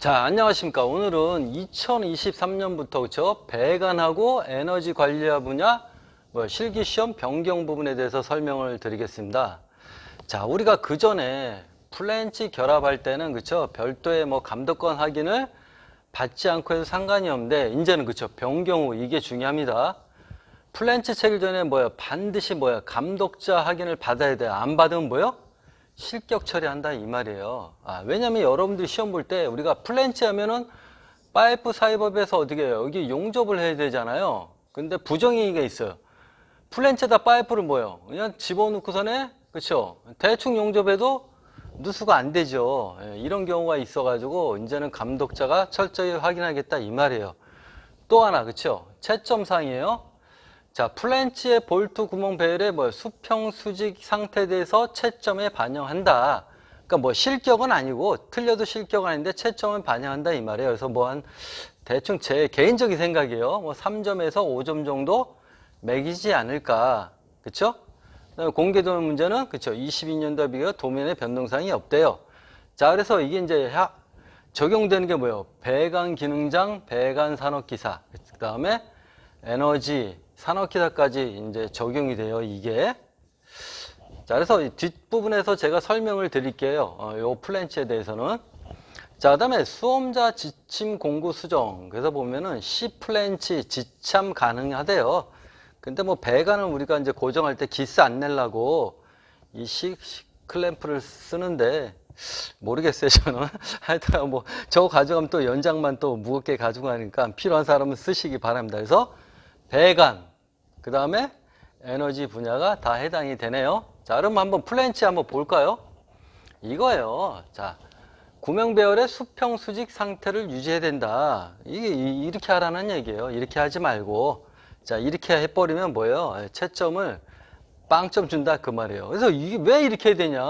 자, 안녕하십니까. 오늘은 2023년부터 그쵸? 배관하고 에너지 관리화 분야 뭐 실기 시험 변경 부분에 대해서 설명을 드리겠습니다. 자, 우리가 그 전에 플랜치 결합할 때는 그쵸? 별도의 뭐 감독권 확인을 받지 않고 해도 상관이 없는데 이제는 그쵸? 변경 후 이게 중요합니다. 플랜치 체결 전에 뭐야? 반드시 뭐야? 감독자 확인을 받아야 돼. 안 받으면 뭐요? 실격 처리한다 이 말이에요. 아, 왜냐면 여러분들이 시험 볼 때 우리가 플랜치 하면은 파이프 사이버에서 어떻게 해요? 여기 용접을 해야 되잖아요. 근데 부정행위가 있어요. 플랜치에다 파이프를 뭐요? 그냥 집어넣고선에 그쵸? 대충 용접해도 누수가 안 되죠. 예, 이런 경우가 있어가지고 이제는 감독자가 철저히 확인하겠다 이 말이에요. 또 하나 그쵸? 채점상이에요. 자, 플랜치의 볼트 구멍 배열의 뭐 수평 수직 상태에 대해서 채점에 반영한다. 그러니까 뭐 실격은 아니고 틀려도 실격은 아닌데 채점을 반영한다 이 말이에요. 그래서 뭐 한 대충 제 개인적인 생각이에요. 뭐 3점에서 5점 정도 매기지 않을까. 그쵸? 그다음에 공개도면 문제는 그쵸? 22년도 비교 도면의 변동사항이 없대요. 자, 그래서 이게 이제 하- 적용되는 게 뭐예요? 배관 기능장, 배관 산업 기사. 그다음에 에너지 산업기사까지 이제 적용이 돼요, 이게. 자, 그래서 이 뒷부분에서 제가 설명을 드릴게요. 어, 요 플랜치에 대해서는. 자, 그 다음에 수험자 지침 공구 수정. 그래서 보면은 C 플랜치 지참 가능하대요. 근데 뭐 배관을 우리가 이제 고정할 때 기스 안 내려고 이 C 클램프를 쓰는데 모르겠어요, 저는. 하여튼 뭐 저거 가져가면 또 연장만 또 무겁게 가지고 가니까 필요한 사람은 쓰시기 바랍니다. 그래서 배관, 그 다음에 에너지 분야가 다 해당이 되네요. 자, 그럼 한번 플랜치 한번 볼까요? 이거예요. 자, 구명배열의 수평 수직 상태를 유지해야 된다. 이게 이- 이렇게 하라는 얘기예요. 이렇게 하지 말고. 자, 이렇게 해버리면 뭐예요? 예, 채점을 빵점 준다 그 말이에요. 그래서 이게 왜 이렇게 되냐?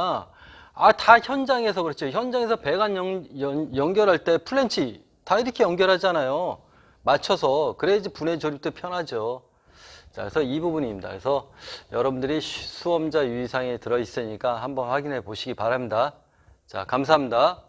아, 다 현장에서 그렇죠. 현장에서 배관 연, 연, 연결할 때 플랜치 다 이렇게 연결하잖아요. 맞춰서. 그래야지 분해 조립도 편하죠. 자, 그래서 이 부분입니다. 그래서 여러분들이 시- 수험자 유의사항에 들어있으니까 한번 확인해 보시기 바랍니다. 자, 감사합니다.